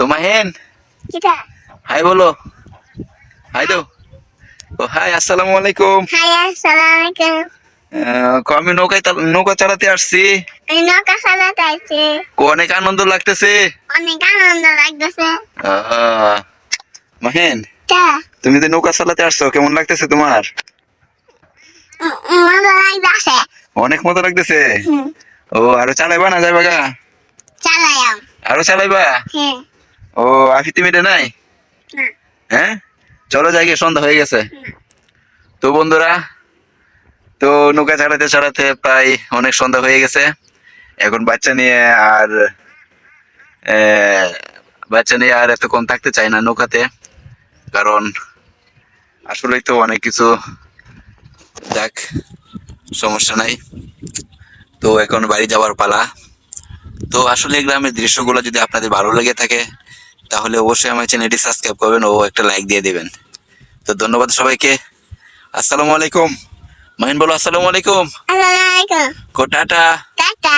তো মাহিন? হাই বলো। হাই দো ও হাই আসসালামু আলাইকুম। হাই আসসালামু আলাইকুম। আমি নৌকায় নৌকা চালাতে আসছি। নৌকা চালাতে আইছি কো অনেক আনন্দ লাগতেছে। অনেক আনন্দ লাগতেছে। মাহিন তুমি তো নৌকা চালাতে আসছো কেমন লাগতেছে তোমার? অনেক মজা লাগতেছে। ও আরও চালাইবা না যাইবা গা চালাইয়াম। আরও চালাইবা? হ্যাঁ। ও আফি তুমি এটা নাই? হ্যাঁ? চলো যাই সন্ধ্যা হয়ে গেছে। তো বন্ধুরা তো নৌকা চালাতে চালাতে প্রায় অনেক সন্ধ্যা হয়ে গেছে। এখন বাচ্চা নিয়ে আর বাচ্চা নিয়ে আর এতক্ষণ থাকতে চাই না নৌকাতে। কারণ আসলেই তো অনেক কিছু যাক সমস্যা নাই। তো এখন বাড়ি যাওয়ার পালা। তো আসলে গ্রামের দৃশ্যগুলো যদি আপনাদের ভালো লেগে থাকে তাহলে অবশ্যই আমার চ্যানেলটি সাবস্ক্রাইব করবেন ও একটা লাইক দিয়ে দেবেন। তো ধন্যবাদ সবাইকে। আসসালামু আলাইকুম। মাহিন বলো আসসালামু আলাইকুম। আসসালামু আলাইকুম। কো টাটা। টাটা।